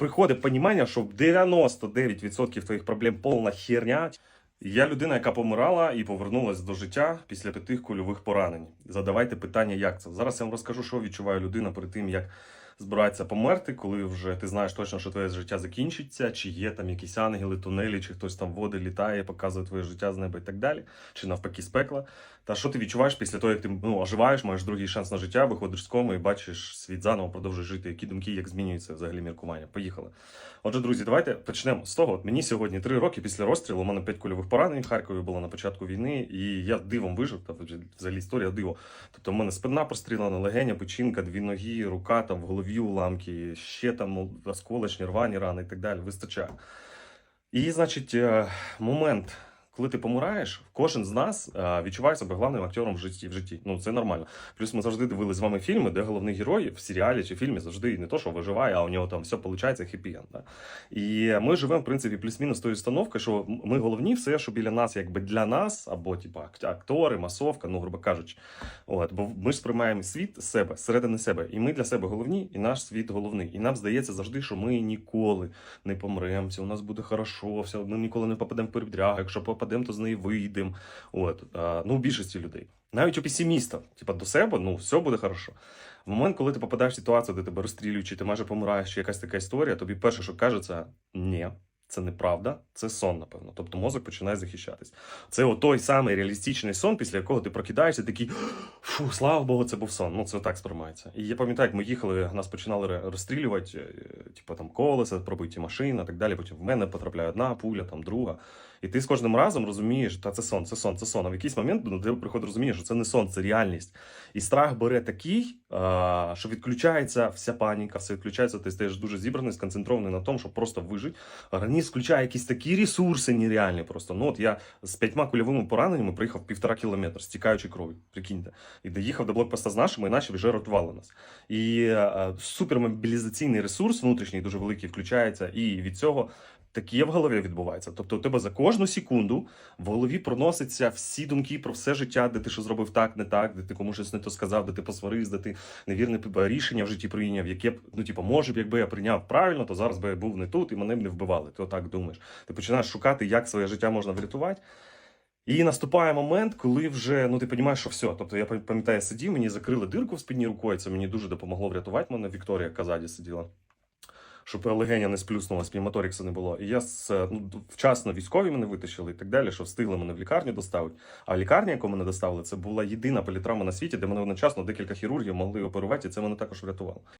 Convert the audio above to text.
приходить понімання, що 99% твоїх проблем повна херня. Я людина, яка помирала і повернулася до життя після п'яти кульових поранень. Задавайте питання, як це. Зараз я вам розкажу, що відчуває людина перед тим, як збирається померти, коли вже ти знаєш точно, що твоє життя закінчиться, чи є там якісь ангели, тунелі, чи хтось там води літає, показує твоє життя з неба і так далі, чи навпаки з пекла. Та що ти відчуваєш після того, як ти ну, оживаєш, маєш другий шанс на життя, виходиш з коми і бачиш світ заново, продовжуєш жити. Які думки, як змінюється взагалі міркування? Поїхали. Отже, друзі, давайте почнемо з того. Мені сьогодні три роки після розстрілу. У мене п'ять кульових поранень в Харкові було на початку війни, і я дивом вижив. Та взагалі історія диво. Тобто, в мене спина прострілена, легеня, печінка, дві ноги, рука там в голові уламки, ще там осколочні, рвані рани і так далі. Вистачає. І, значить, е, момент. Коли ти помираєш, кожен з нас е, відчуває себе головним актором в житті. В житті. Ну це нормально. Плюс ми завжди дивилися з вами фільми, де головний герой в серіалі чи фільмі завжди не то, що виживає, а у нього там все виходить хеппі-енд. Да? І ми живемо, в принципі, плюс-мінус тою установкою, що ми головні, все, що біля нас, якби для нас, або ак- актори, масовка, ну, грубо кажучи. От, бо ми ж сприймаємо світ себе, зсередини себе. І ми для себе головні, і наш світ головний. І нам здається завжди, що ми ніколи не помремо, все у нас буде хорошо, все, ми ніколи не попадемо в передрягу, якщо попадемо, то з неї вийдемо. От, а, ну, у більшості людей. Навіть у песиміста, типа до себе, ну все буде хорошо. В момент, коли ти попадаєш в ситуацію, де тебе розстрілюють, чи ти майже помираєш, чи якась така історія, тобі перше, що кажеться, ні, це неправда, це сон, напевно. Тобто мозок починає захищатись. Це той самий реалістичний сон, після якого ти прокидаєшся, такий фу, слава Богу, це був сон. Ну це так сприймається. І я пам'ятаю, як ми їхали, нас починали розстрілювати, типу там колеса, пробиті машини, так далі. Потім в мене потрапляє одна пуля, там друга. І ти з кожним разом розумієш, та це сон, це сон, це сон. А в якийсь момент до тебе приходить розуміння, що це не сон, це реальність. І страх бере такий, що відключається вся паніка, все відключається, ти стаєш дуже зібраний, сконцентрований на тому, щоб просто вижити. Організм включає якісь такі ресурси нереальні просто. Ну от я з п'ятьма кульовими пораненнями приїхав півтора кілометра, стікаючи кров'ю. Прикиньте. І доїхав до блокпоста з нашими, і наші вже рятували нас. І е, супермобілізаційний ресурс внутрішній дуже великий включається, і від цього таке в голові відбувається. Тобто, у тебе за кожну секунду в голові проносяться всі думки про все життя, де ти що зробив так, не так, де ти комусь щось не то сказав, де ти посварився, де ти невірне рішення в житті прийняв, яке б, ну, типу, може б, якби я прийняв правильно, то зараз би я був не тут і мене б не вбивали. Ти отак думаєш. Ти починаєш шукати, як своє життя можна врятувати. І наступає момент, коли вже ну ти розумієш, що все. Тобто я пам'ятаю, сидів, мені закрили дирку в спідній рукою. Це мені дуже допомогло врятувати мене. Вікторія Казаді сиділа. Щоб легеня не сплюснула, пневмоторікса не було. І я з, е, ну, вчасно військові мене витащили і так далі, що встигли мене в лікарню доставити. А лікарня, яку мене доставили, це була єдина політравма на світі, де мене одночасно декілька хірургів могли оперувати, і це мене також врятувало.